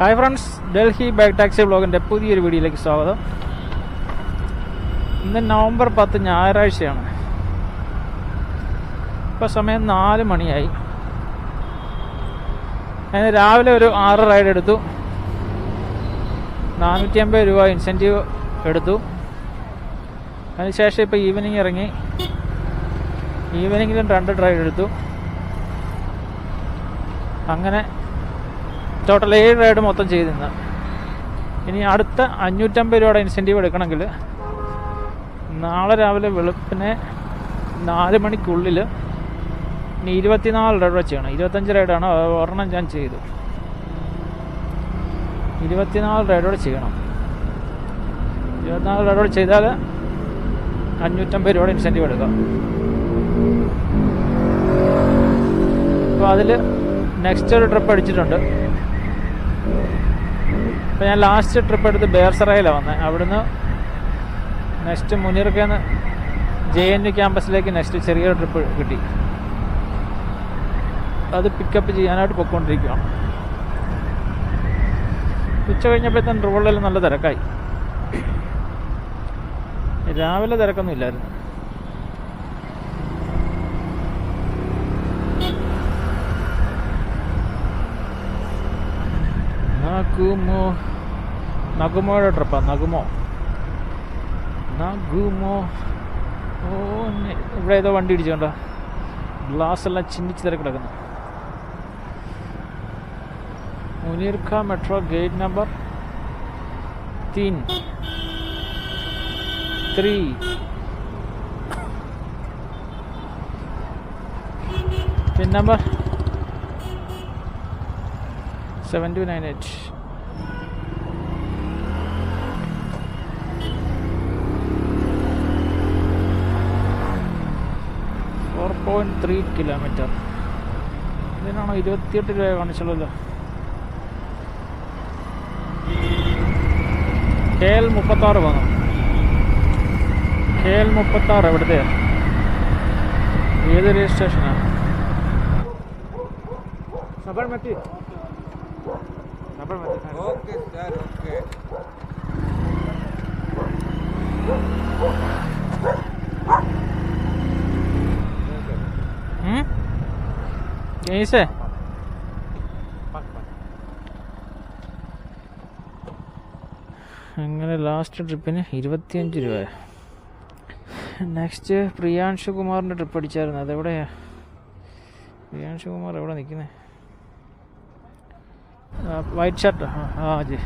Hi friends Delhi bike taxi ബ്ലോഗിന്റെ പുതിയൊരു വീഡിയോയിലേക്ക് സ്വാഗതം. ഇന്ന് നവംബർ പത്ത് ഞായറാഴ്ചയാണ്. ഇപ്പോൾ സമയം നാല് മണിയായി. ഞാൻ രാവിലെ ഒരു ആറ് റൈഡ് എടുത്തു. നാനൂറ്റി അമ്പത് രൂപ ഇൻസെന്റീവ് എടുത്തു. അതിനുശേഷം ഇപ്പോൾ ഈവനിങ് ഇറങ്ങി. ഈവനിങ്ങിലും രണ്ട് റൈഡ് എടുത്തു. അങ്ങനെ ടോട്ടൽ ഏഴ് റൈഡ് മൊത്തം ചെയ്തിരുന്ന. ഇനി അടുത്ത അഞ്ഞൂറ്റമ്പത് രൂപയുടെ ഇൻസെന്റീവ് എടുക്കണമെങ്കിൽ നാളെ രാവിലെ വെളുപ്പിനെ നാല് മണിക്കുള്ളിൽ ഇനി ഇരുപത്തിനാല് റൈഡ് ചെയ്യണം. ഇരുപത്തഞ്ച് റൈഡാണ് ഒരെണ്ണം ഞാൻ ചെയ്തു. ഇരുപത്തിനാല് റൈഡോടെ ചെയ്യണം. ഇരുപത്തിനാല് റൈഡോടെ ചെയ്താൽ അഞ്ഞൂറ്റമ്പത് രൂപയുടെ ഇൻസെന്റീവ് എടുക്കാം. അപ്പോൾ അതിൽ നെക്സ്റ്റ് ഒരു ട്രിപ്പ് അടിച്ചിട്ടുണ്ട്. അപ്പോൾ ഞാൻ ലാസ്റ്റ് ട്രിപ്പ് എടുത്ത് ബേർസറയിലാണ് വന്നത് അവിടുന്ന് നെക്സ്റ്റ് മുനീർക്കെന്ന് ജെ എൻ യു ക്യാമ്പസിലേക്ക് നെക്സ്റ്റ് ചെറിയൊരു ട്രിപ്പ് കിട്ടി. അത് പിക്കപ്പ് ചെയ്യാനായിട്ട് പൊയ്ക്കൊണ്ടിരിക്കുകയാണ് ഉച്ച കഴിഞ്ഞപ്പോഴത്തേന് റോഡിലെല്ലാം നല്ല തിരക്കായി. രാവിലെ തിരക്കൊന്നും ഇല്ലായിരുന്നു. നഗുമോ നഗുമോയുടെ ട്രിപ്പാ നഗുമോ. നഗുമോ. ഓ ഇവിടെ ഏതോ വണ്ടി ഇടിച്ചോണ്ടോ. ഗ്ലാസ് എല്ലാം ചിന്നിച്ച് തിരക്ക് കിടക്കുന്നു. മുനീർഖ മെട്രോ ഗേറ്റ് നമ്പർ തീൻ three. Pin number seven two nine eight. Point three kilometre ഇതിനാണോ ഇരുപത്തിയെട്ട് രൂപ കാണിച്ചുള്ളത്? കെ എൽ മുപ്പത്താറ് വന്നു കെ എൽ മുപ്പത്താറ് എവിടുത്തെ? ഏത് രജിസ്ട്രേഷനാണ് Sabarmati Sabarmati okay sir okay यहीं से അങ്ങനെ ലാസ്റ്റ് ട്രിപ്പിന് ഇരുപത്തിയഞ്ച് രൂപ നെക്സ്റ്റ് പ്രിയാൻഷു കുമാറിൻ്റെ ട്രിപ്പ് അടിച്ചായിരുന്നു അതെവിടെയാ പ്രിയാൻഷു കുമാർ എവിടെ നിൽക്കുന്നത് വൈറ്റ് ഷർട്ട് ആ ജി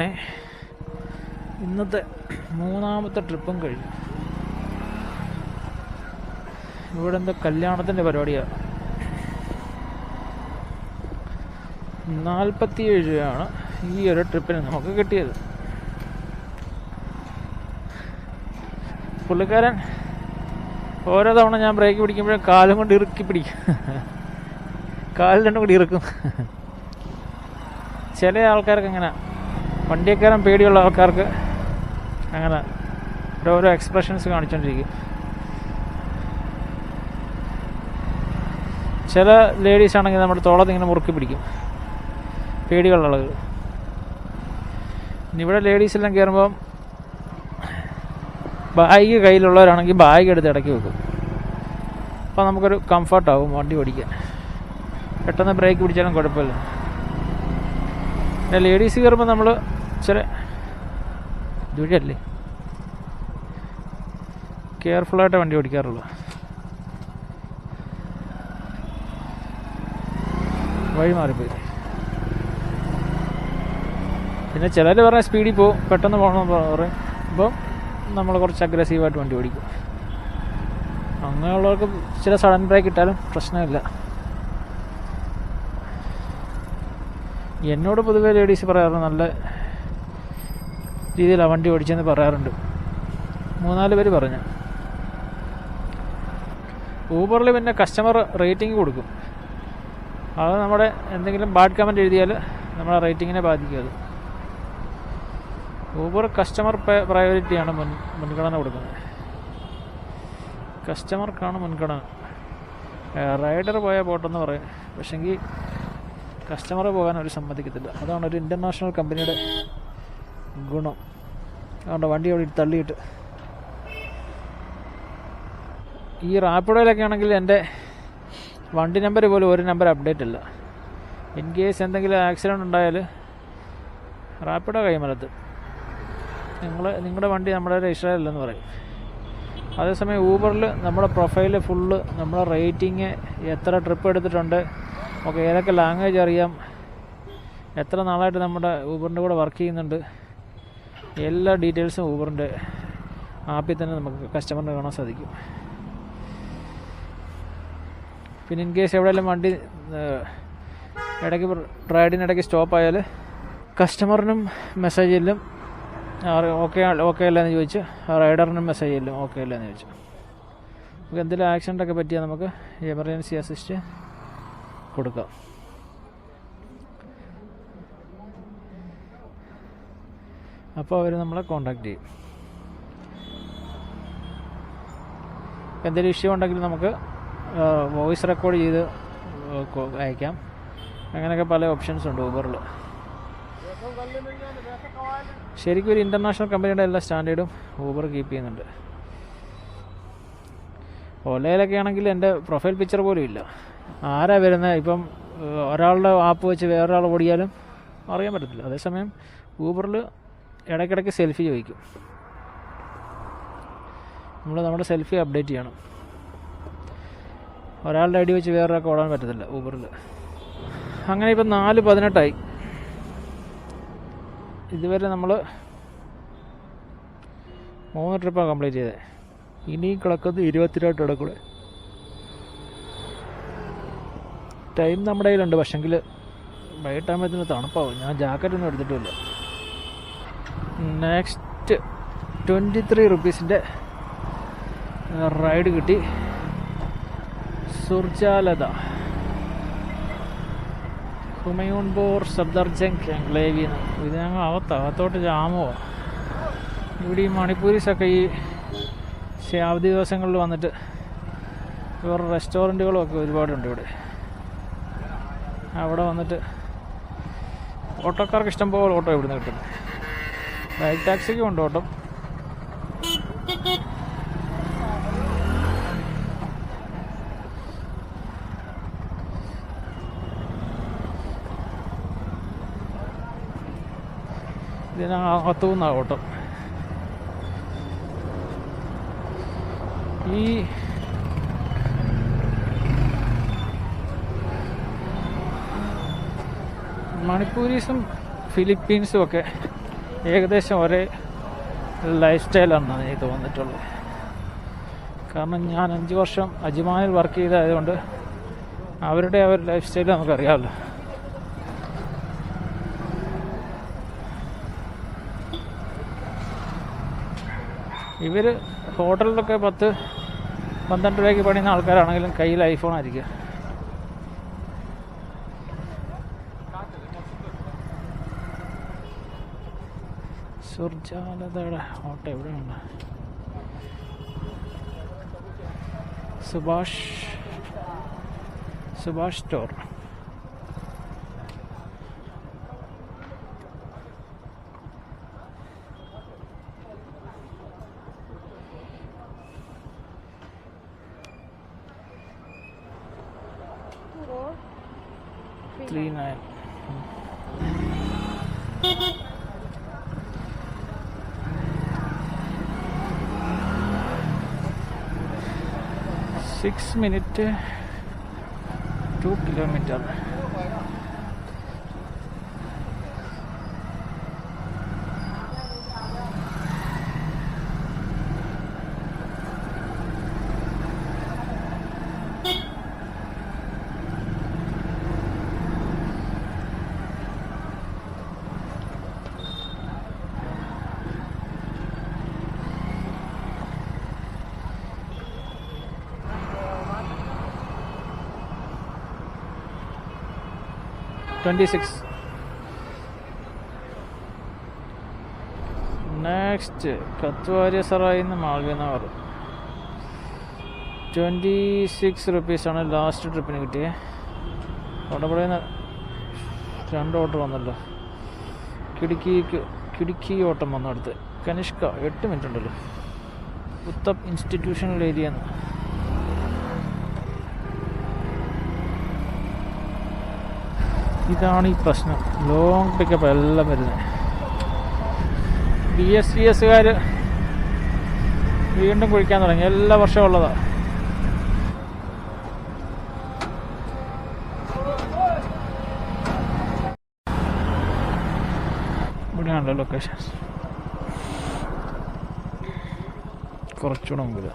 അങ്ങനെ ഇന്നത്തെ മൂന്നാമത്തെ ട്രിപ്പും കഴിഞ്ഞു. ഇവിടെ എന്താ കല്യാണത്തിന്റെ പരിപാടിയാണ് നാൽപ്പത്തിയേഴ് രൂപയാണ് ഈ ഒരു ട്രിപ്പിന് നമുക്ക് കിട്ടിയത്. പുള്ളിക്കാരൻ ഓരോ തവണ ഞാൻ ബ്രേക്ക് പിടിക്കുമ്പോഴും കാലും കൊണ്ട് ഇറുക്കി പിടിക്കും. കാലിൽ രണ്ടും കൂടി ഇറുക്കും. ചില ആൾക്കാർക്ക് അങ്ങനെ വണ്ടിയൊക്കെയാൻ പേടിയുള്ള ആൾക്കാർക്ക് അങ്ങനെ ഓരോരോ എക്സ്പ്രഷൻസ് കാണിച്ചുകൊണ്ടിരിക്കും ചില ലേഡീസ് ആണെങ്കിൽ നമ്മുടെ തോളത്ത് ഇങ്ങനെ മുറുക്കി പിടിക്കും. പേടിയുള്ള ആളുകൾ. ഇവിടെ ലേഡീസ് എല്ലാം കയറുമ്പം ബാഗ് കയ്യിലുള്ളവരാണെങ്കിൽ ബാഗ് എടുത്ത് ഇടയ്ക്ക് വെക്കും. അപ്പോൾ നമുക്കൊരു കംഫർട്ടാവും വണ്ടി ഓടിക്കാൻ. പെട്ടെന്ന് ബ്രേക്ക് പിടിച്ചാലും കുഴപ്പമില്ല. ലേഡീസ് കയറുമ്പോൾ നമ്മൾ ചില ഇതുവഴിയല്ലേ കെയർഫുള്ളായിട്ട് വണ്ടി ഓടിക്കാറുള്ളൂ വഴി മാറിപ്പോയി. പിന്നെ ചിലർ പറഞ്ഞാൽ സ്പീഡിൽ പോകും പെട്ടെന്ന് പോകണമെന്ന് പറയും. അപ്പം നമ്മൾ കുറച്ച് അഗ്രസീവായിട്ട് വണ്ടി ഓടിക്കും. അങ്ങനെയുള്ളവർക്ക് ചില സഡൻ ബ്രേക്ക് ഇട്ടാലും പ്രശ്നമില്ല. എന്നോട് പൊതുവേ ലേഡീസ് പറയാറുണ്ട് നല്ല രീതിയിലാണ് വണ്ടി ഓടിച്ചെന്ന് പറയാറുണ്ട്. മൂന്നാൽ പേര് പറഞ്ഞു. ഊബറിൽ പിന്നെ കസ്റ്റമർ റേറ്റിംഗ് കൊടുക്കും. അത് നമ്മുടെ എന്തെങ്കിലും ബാഡ് കമന്റ് എഴുതിയാൽ നമ്മളെ റേറ്റിങ്ങിനെ ബാധിക്കും അത്. ഊബർ കസ്റ്റമർ പ്രയോറിറ്റിയാണ് മുൻ മുൻഗണന കൊടുക്കുന്നത്. കസ്റ്റമർക്കാണ് മുൻഗണന. റൈഡർ പോയാൽ പോട്ടെന്ന് പറയും. പക്ഷെങ്കിൽ കസ്റ്റമർ പോകാൻ അവർ സമ്മതിക്കത്തില്ല. അതാണ് ഒരു ഇന്റർനാഷണൽ കമ്പനിയുടെ ഗുണം. അതുകൊണ്ട് വണ്ടി അവിടെ തള്ളിയിട്ട്. ഈ റാപ്പിഡോയിലൊക്കെ ആണെങ്കിൽ എന്റെ വണ്ടി നമ്പർ പോലും ഒരു നമ്പർ അപ്ഡേറ്റ് ഇല്ല ഇൻ കേസ് എന്തെങ്കിലും ആക്സിഡന്റ് ഉണ്ടായാൽ റാപ്പിഡോ കൈമലത്ത്. നിങ്ങൾ നിങ്ങളുടെ വണ്ടി നമ്മുടെ രജിസ്റ്റർ അല്ലെന്ന് പറയും. അതേസമയം ഊബറിൽ നമ്മുടെ പ്രൊഫൈൽ ഫുള്ള് നമ്മുടെ റേറ്റിങ് എത്ര ട്രിപ്പ് എടുത്തിട്ടുണ്ട് ഓക്കെ ഏതൊക്കെ ലാംഗ്വേജ് അറിയാം എത്ര നാളായിട്ട് നമ്മുടെ ഊബറിന്റെ കൂടെ വർക്ക് ചെയ്യുന്നുണ്ട് എല്ലാ ഡീറ്റെയിൽസും ഊബറിന്റെ ആപ്പിൽ തന്നെ നമുക്ക് കസ്റ്റമറിന് കാണാൻ സാധിക്കും. പിന്നെ ഇൻ കേസ് എവിടെയെല്ലാം വണ്ടി ഇടയ്ക്ക് റൈഡിനിടയ്ക്ക് സ്റ്റോപ്പ് ആയാൽ കസ്റ്റമറിനും മെസ്സേജ് ചെല്ലും ഓക്കെ ഓക്കെ അല്ല എന്ന് ചോദിച്ച് റൈഡറിനും മെസ്സേജ് ചെല്ലും ഓക്കെ അല്ല എന്ന് ചോദിച്ചു. നമുക്ക് എന്തെങ്കിലും ആക്സിഡന്റ് ഒക്കെ പറ്റിയാൽ നമുക്ക് എമർജൻസി അസിസ്റ്റ് കൊടുക്കാം. അപ്പോൾ അവർ നമ്മളെ കോണ്ടാക്ട് ചെയ്യും. എന്തെങ്കിലും ഇഷ്യൂ ഉണ്ടെങ്കിൽ നമുക്ക് വോയിസ് റെക്കോർഡ് ചെയ്ത് അയക്കാം. അങ്ങനെയൊക്കെ പല ഓപ്ഷൻസ് ഉണ്ട് ഊബറിൽ ശരിക്കും ഒരു ഇന്റർനാഷണൽ കമ്പനിയുടെ എല്ലാ സ്റ്റാൻഡേർഡും ഊബർ കീപ്പ് ചെയ്യുന്നുണ്ട്. ഓലയിലൊക്കെ ആണെങ്കിൽ എന്റെ പ്രൊഫൈൽ പിക്ചർ പോലും ഇല്ല. ആരാ വരുന്നത് ഇപ്പം ഒരാളുടെ ആപ്പ് വെച്ച് വേറൊരാൾ ഓടിയാലും അറിയാൻ പറ്റത്തില്ല. അതേസമയം ഊബറിൽ ഇടയ്ക്കിടയ്ക്ക് സെൽഫി ചോദിക്കും. നമ്മൾ നമ്മുടെ സെൽഫി അപ്ഡേറ്റ് ചെയ്യണം. ഒരാളുടെ ഡി വെച്ച് വേറൊരാൾക്ക് ഓടാൻ പറ്റത്തില്ല ഊബറിൽ അങ്ങനെ ഇപ്പം നാല് പതിനെട്ടായി. ഇതുവരെ നമ്മൾ മൂന്ന് ട്രിപ്പാണ് കംപ്ലീറ്റ് ചെയ്തത് ഇനി കിടക്കുന്നത് ഇരുപത്തിരണ്ട് ഇടക്കൂടെ. ടൈം നമ്മുടെ കയ്യിലുണ്ട് പക്ഷെങ്കിൽ വൈകിട്ടാകുമ്പോഴത്തേന് തണുപ്പാവും. ഞാൻ ജാക്കറ്റ് ഒന്നും എടുത്തിട്ടില്ല നെക്സ്റ്റ് ട്വന്റി ത്രീ റുപ്പീസിന്റെ റൈഡ് കിട്ടി. സുർജാലത. ഹുമയൂൺപൂർ സബ്ദർജംഗ് എൻക്ലേവിന്ന് ഇത് ഞങ്ങൾ അകത്ത് അകത്തോട്ട് ജാമോ ഇവിടെ ഈ മണിപ്പൂരീസൊക്കെ ഈ അവധി ദിവസങ്ങളിൽ വന്നിട്ട് ഇവർ റെസ്റ്റോറന്റുകളും ഒക്കെ ഒരുപാടുണ്ട് ഇവിടെ. അവിടെ വന്നിട്ട് ഓട്ടോക്കാർക്ക് ഇഷ്ടം പോലെ ഓട്ടോ ഇവിടുന്ന് കിട്ടും. ബൈക്ക് ടാക്സിക്ക് കൊണ്ടോട്ടും ഓട്ടം? ഇതിനകത്തു നിന്നാണ് ഓട്ടം. ഈ മണിപ്പൂരീസും ഫിലിപ്പീൻസും ഒക്കെ ഏകദേശം ഒരേ ലൈഫ് സ്റ്റൈലാണെന്നാണ് എനിക്ക് തോന്നിയിട്ടുള്ളത്. കാരണം ഞാൻ അഞ്ച് വർഷം അജിമാനിൽ വർക്ക് ചെയ്തതായതുകൊണ്ട് അവരുടെ ആ ഒരു ലൈഫ് സ്റ്റൈൽ നമുക്കറിയാമല്ലോ. ഇവർ ഹോട്ടലിലൊക്കെ പത്ത് പന്ത്രണ്ട് രൂപയ്ക്ക് പണിയുന്ന ആൾക്കാരാണെങ്കിലും കയ്യിൽ ഐഫോൺ സുർജാലതയുടെ ഓട്ടോ എവിടെയുണ്ട്? Subhash Subhash store. Three nine six minute two kilometre twenty six next Katwaria Sarai നിന്ന് ട്വന്റി സിക്സ് റുപ്പീസാണ് ലാസ്റ്റ് ട്രിപ്പിന് കിട്ടിയത് അവിടെ പറയുന്ന രണ്ട് ഓട്ടർ വന്നല്ലോ. കിടുക്കി കിടുക്കി ഓട്ടം വന്നു അടുത്ത്. കനിഷ്ക എട്ട് മിനിറ്റ് ഉണ്ടല്ലോ. ഉത്തപ് ഇൻസ്റ്റിറ്റ്യൂഷണൽ ഏരിയ ഇതാണ് ഈ പ്രശ്നം. ലോങ് പിക്കപ്പ് എല്ലാം വരുന്നത് ബി എസ് സി എസ്സുകാർ വീണ്ടും കുഴിക്കാൻ തുടങ്ങി. എല്ലാ വർഷവും ഉള്ളതാണ് ഇവിടെയാണല്ലോ ലൊക്കേഷൻ കുറച്ചുകൂടെ മുമ്പിൽ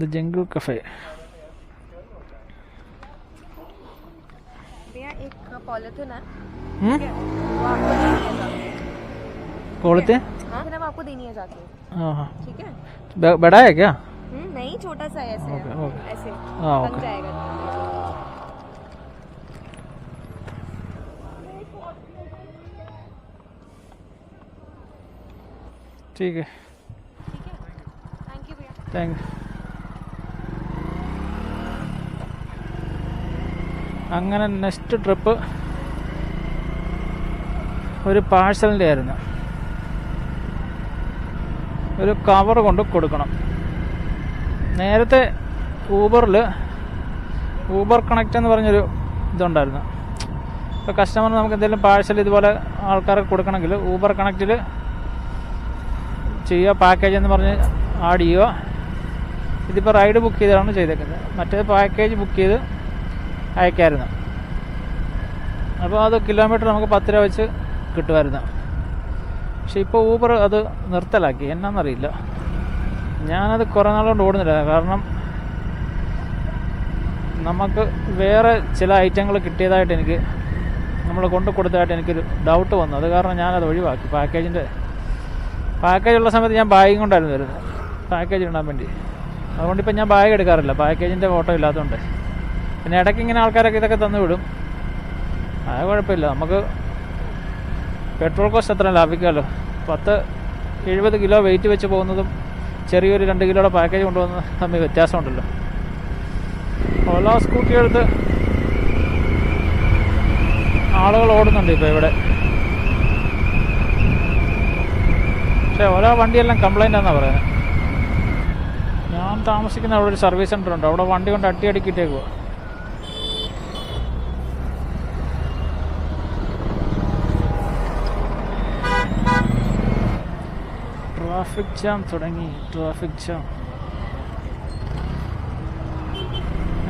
ദ ജംഗിൾ കഫേ पॉलिथिन है हम्म? ठीक है? वो आपको देनी है जाके कोलते हाँ फिर अब आपको देनी है जाके हाँ हाँ ठीक है ब- बड़ा है क्या हम्म, नहीं छोटा सा है ऐसे ओके, है ओके। ऐसे हाँ बन ओके जाएगा ठीक है ठीक है थैंक यू भैया താങ്ക് അങ്ങനെ നെക്സ്റ്റ് ട്രിപ്പ് ഒരു പാഴ്സലിന്റെ ആയിരുന്നു. ഒരു കവർ കൊണ്ട് കൊടുക്കണം. നേരത്തെ ഊബറിൽ ഊബർ കണക്റ്റ് എന്ന് പറഞ്ഞൊരു ഇതുണ്ടായിരുന്നു. ഇപ്പോൾ കസ്റ്റമർ നമുക്ക് എന്തെങ്കിലും പാഴ്സൽ ഇതുപോലെ ആൾക്കാർക്ക് കൊടുക്കണമെങ്കിൽ ഊബർ കണക്റ്റിൽ ചെയ്യുക പാക്കേജ് എന്ന് പറഞ്ഞ് ആഡ് ചെയ്യുക. ഇതിപ്പോൾ റൈഡ് ബുക്ക് ചെയ്താണ് ചെയ്തേക്കുന്നത്. മറ്റേ പാക്കേജ് ബുക്ക് ചെയ്ത് അയക്കായിരുന്നു. അപ്പോൾ അത് കിലോമീറ്റർ നമുക്ക് പത്ത് രൂപ വെച്ച് കിട്ടുമായിരുന്നു. പക്ഷെ ഇപ്പോൾ ഊബർ അത് നിർത്തലാക്കി. എന്നാന്നറിയില്ല. ഞാനത് കുറേ നാളുകൊണ്ട് ഓടുന്നില്ല. കാരണം നമുക്ക് വേറെ ചില ഐറ്റങ്ങൾ കിട്ടിയതായിട്ട് എനിക്ക് നമ്മൾ കൊണ്ടു കൊടുത്തതായിട്ട് എനിക്കൊരു ഡൗട്ട് വന്നു. അത് കാരണം ഞാനത് ഒഴിവാക്കി. പാക്കേജിന്റെ പാക്കേജ് ഉള്ള സമയത്ത് ഞാൻ ബാഗും കൊണ്ടായിരുന്നു വരുന്നത് പാക്കേജ് ഇടാൻ വേണ്ടി. അതുകൊണ്ട് ഇപ്പം ഞാൻ ബാഗ് എടുക്കാറില്ല. പാക്കേജിന്റെ ഫോട്ടോ ഇല്ലാത്തതുകൊണ്ട്. പിന്നെ ഇടയ്ക്ക് ഇങ്ങനെ ആൾക്കാരൊക്കെ ഇതൊക്കെ തന്നു വിടും. അത് കുഴപ്പമില്ല. നമുക്ക് പെട്രോൾ കോസ്റ്റ് അത്ര ലാഭിക്കാമല്ലോ പത്ത് എഴുപത് കിലോ വെയിറ്റ് വെച്ച് പോകുന്നതും ചെറിയൊരു രണ്ട് കിലോയുടെ പാക്കേജ് കൊണ്ടുപോകുന്നതും തമ്മിൽ വ്യത്യാസമുണ്ടല്ലോ. ഓല സ്കൂട്ടി എടുത്ത് ആളുകൾ ഓടുന്നുണ്ട് ഇപ്പോൾ ഇവിടെ. പക്ഷേ ഓരോ വണ്ടിയെല്ലാം കംപ്ലൈന്റ് ആണെന്നാണ് പറയുന്നത്. ഞാൻ താമസിക്കുന്ന അവിടെ ഒരു സർവീസ് സെന്റർ ഉണ്ട്. അവിടെ വണ്ടി കൊണ്ട് അട്ടി അടിക്കിട്ടേക്കുക ട്രാഫിക് ജാം തുടങ്ങി ട്രാഫിക് ജാം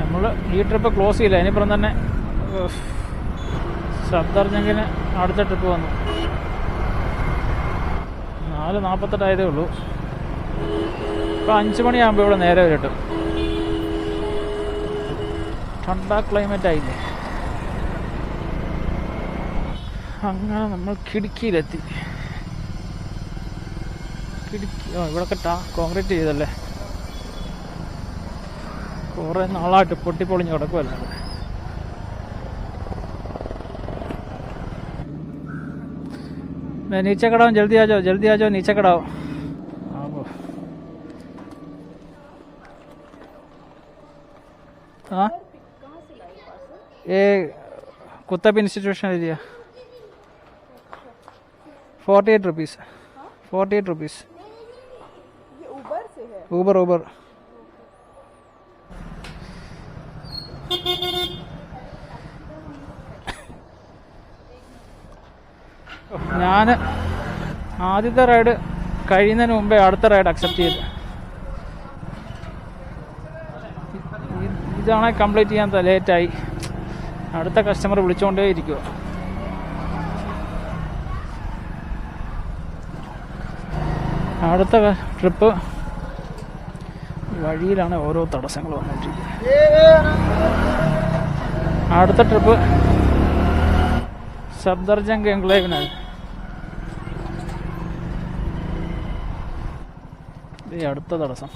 നമ്മൾ ഈ ട്രിപ്പ് ക്ലോസ് ചെയ്യില്ല. അതിനിപ്പുറം തന്നെ ശബ്ദറിഞ്ഞെങ്കിൽ അടുത്ത ട്രിപ്പ് വന്നു. നാല് നാൽപ്പത്തെട്ടായതേ ഉള്ളൂ. ഇപ്പം അഞ്ച് മണിയാകുമ്പോൾ ഇവിടെ നേരെ വരട്ടും ഠണ്ട ക്ലൈമറ്റ് ആയില്ലേ? അങ്ങനെ നമ്മൾ കിടുക്കിയിലെത്തി. കിടുക്കി ആ ഇവിടൊക്കെ ടാ കോൺക്രീറ്റ് ചെയ്തല്ലേ കുറേ നാളായിട്ട് പൊട്ടിപ്പൊളിഞ്ഞ് കിടക്കുമല്ലേ मैं नीचे खड़ा हूँ जल्दी आ जाओ जल्दी आ जाओ नीचे खड़ा हो हाँ वो हाँ ये Qutub institution area forty eight rupees forty eight rupees Uber Uber ഞാൻ ആദ്യത്തെ റൈഡ് കഴിയുന്നതിന് മുമ്പേ അടുത്ത റൈഡ് അക്സെപ്റ്റ് ചെയ്ത്. ഇതാണെ കംപ്ലീറ്റ് ചെയ്യാൻ ലേറ്റായി. അടുത്ത കസ്റ്റമർ വിളിച്ചുകൊണ്ടേ ഇരിക്കുക അടുത്ത ട്രിപ്പ് വഴിയിലാണ് ഓരോ തടസ്സങ്ങൾ വന്നുകൊണ്ടിരിക്കുന്നത്. അടുത്ത ട്രിപ്പ് സബ്ദർജംഗ് എൻക്ലേവിനാണ് ഈ അടുത്ത തടസ്സം.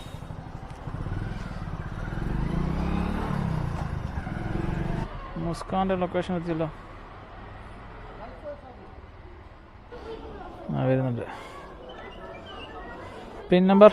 മുസ്കാന്റെ ലൊക്കേഷൻ എത്തിയല്ലോ. ആ വരുന്നുണ്ട്. പിൻ നമ്പർ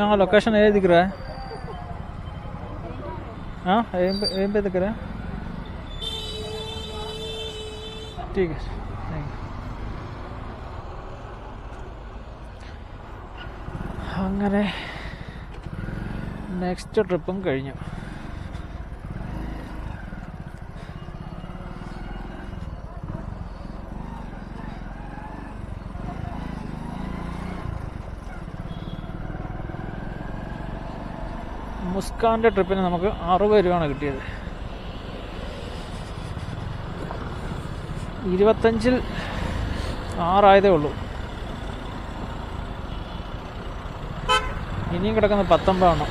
हाँ लोकेशन ये दिख रहा है हाँ यहीं पे यहीं पे दिख रहा है ठीक है थैंक यू അങ്ങനെ നെക്സ്റ്റ് ട്രിപ്പും കഴിഞ്ഞു മുസ്കാന്റെ ട്രിപ്പിന് നമുക്ക് അറുപത് രൂപയാണ് കിട്ടിയത്. ഇരുപത്തഞ്ചിൽ ആറായതേ ഉള്ളൂ. ഇനിയും കിടക്കുന്ന പത്തൊമ്പതാണ്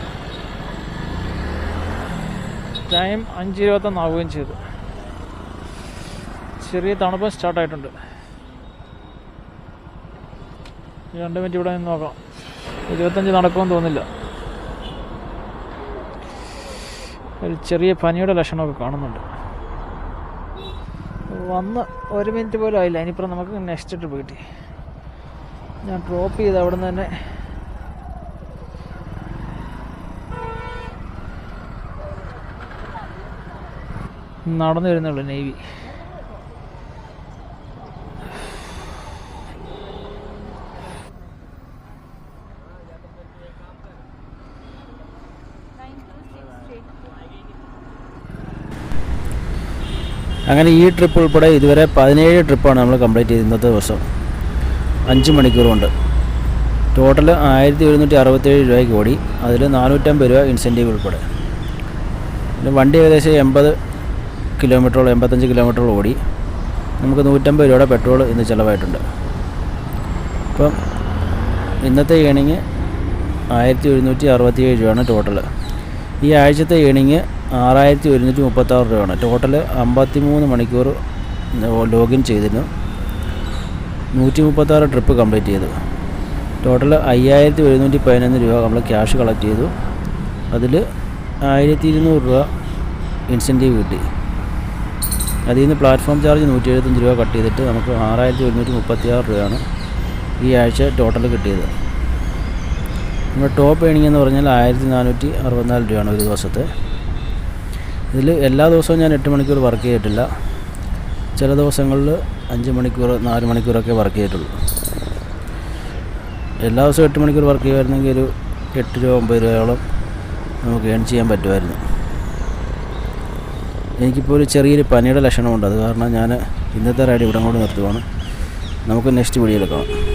ടൈം അഞ്ച് ഇരുപത്തൊന്നാവുകയും ചെയ്തു. ചെറിയ തണുപ്പം സ്റ്റാർട്ടായിട്ടുണ്ട് രണ്ട് മിനിറ്റ് ഇവിടെ നിന്ന് നോക്കാം. ഇരുപത്തഞ്ച് നടക്കുമെന്ന് തോന്നില്ല ഒരു ചെറിയ പനിയുടെ ലക്ഷണമൊക്കെ കാണുന്നുണ്ട്. വന്ന് ഒരു മിനിറ്റ് പോലും ആയില്ല. ഇനിയിപ്പോൾ നമുക്ക് നെക്സ്റ്റ് ട്രിപ്പ് കിട്ടി. ഞാൻ ഡ്രോപ്പ് ചെയ്ത് അവിടെ നിന്ന് തന്നെ നടന്നു വരുന്നുള്ളൂ നേവി അങ്ങനെ ഈ ട്രിപ്പ് ഉൾപ്പെടെ ഇതുവരെ പതിനേഴ് ട്രിപ്പാണ് നമ്മൾ കംപ്ലീറ്റ് ചെയ്ത് ഇന്നത്തെ ദിവസം. അഞ്ച് മണിക്കൂർ കൊണ്ട് ടോട്ടൽ ആയിരത്തി ഒരുന്നൂറ്റി അറുപത്തേഴ് രൂപയ്ക്ക് ഓടി. അതിൽ നാനൂറ്റമ്പത് രൂപ ഇൻസെന്റീവ് ഉൾപ്പെടെ. പിന്നെ വണ്ടി ഏകദേശം എൺപത് കിലോമീറ്ററോളം എൺപത്തഞ്ച് കിലോമീറ്ററോളം ഓടി. നമുക്ക് നൂറ്റമ്പത് രൂപയുടെ പെട്രോൾ ഇന്ന് ചിലവായിട്ടുണ്ട്. അപ്പം ഇന്നത്തെ ഏണിങ് ആയിരത്തി ഒരുന്നൂറ്റി അറുപത്തിയേഴ് രൂപയാണ് ടോട്ടൽ ഈ ആഴ്ചത്തെ ഏണിങ് ആറായിരത്തി ഒരുന്നൂറ്റി മുപ്പത്താറ് രൂപയാണ്. ടോട്ടൽ അമ്പത്തി മൂന്ന് മണിക്കൂർ ലോഗിൻ ചെയ്തിരുന്നു. നൂറ്റി മുപ്പത്താറ് ട്രിപ്പ് കംപ്ലീറ്റ് ചെയ്തു. ടോട്ടൽ അയ്യായിരത്തി ഒരുന്നൂറ്റി പതിനൊന്ന് രൂപ നമ്മൾ ക്യാഷ് കളക്ട് ചെയ്തു. അതിൽ ആയിരത്തി ഇരുന്നൂറ് രൂപ ഇൻസെന്റീവ് കിട്ടി. അതിൽ നിന്ന് പ്ലാറ്റ്ഫോം ചാർജ് നൂറ്റി എഴുപത്തഞ്ച് രൂപ കട്ട് ചെയ്തിട്ട് നമുക്ക് ആറായിരത്തി ഒരുന്നൂറ്റി മുപ്പത്തി ആറ് രൂപയാണ് ഈ ആഴ്ച ടോട്ടൽ കിട്ടിയത്. നമ്മുടെ ടോപ്പ് ഏണിംഗ് എന്ന് പറഞ്ഞാൽ ആയിരത്തി നാനൂറ്റി അറുപത്തിനാല് രൂപയാണ് ഒരു ദിവസത്തെ. ഇതിൽ എല്ലാ ദിവസവും ഞാൻ എട്ട് മണിക്കൂർ വർക്ക് ചെയ്തിട്ടില്ല. ചില ദിവസങ്ങളിൽ അഞ്ച് മണിക്കൂർ നാല് മണിക്കൂറൊക്കെ വർക്ക് ചെയ്തിട്ടുള്ളൂ. എല്ലാ ദിവസവും എട്ട് മണിക്കൂർ വർക്ക് ചെയ്യുമായിരുന്നെങ്കിൽ ഒരു എട്ട് രൂപ ഒമ്പത് രൂപയോളം നമുക്ക് ഏൺ ചെയ്യാൻ പറ്റുമായിരുന്നു. എനിക്കിപ്പോൾ ഒരു ചെറിയൊരു പനിയുടെ ലക്ഷണമുണ്ട്. അത് കാരണം ഞാൻ ഇന്നത്തെ റൈഡ് ഇവിടെ കൊണ്ട് നിർത്തുവാണ്. നമുക്ക് നെക്സ്റ്റ് വീഡിയോയിൽ കാണാം.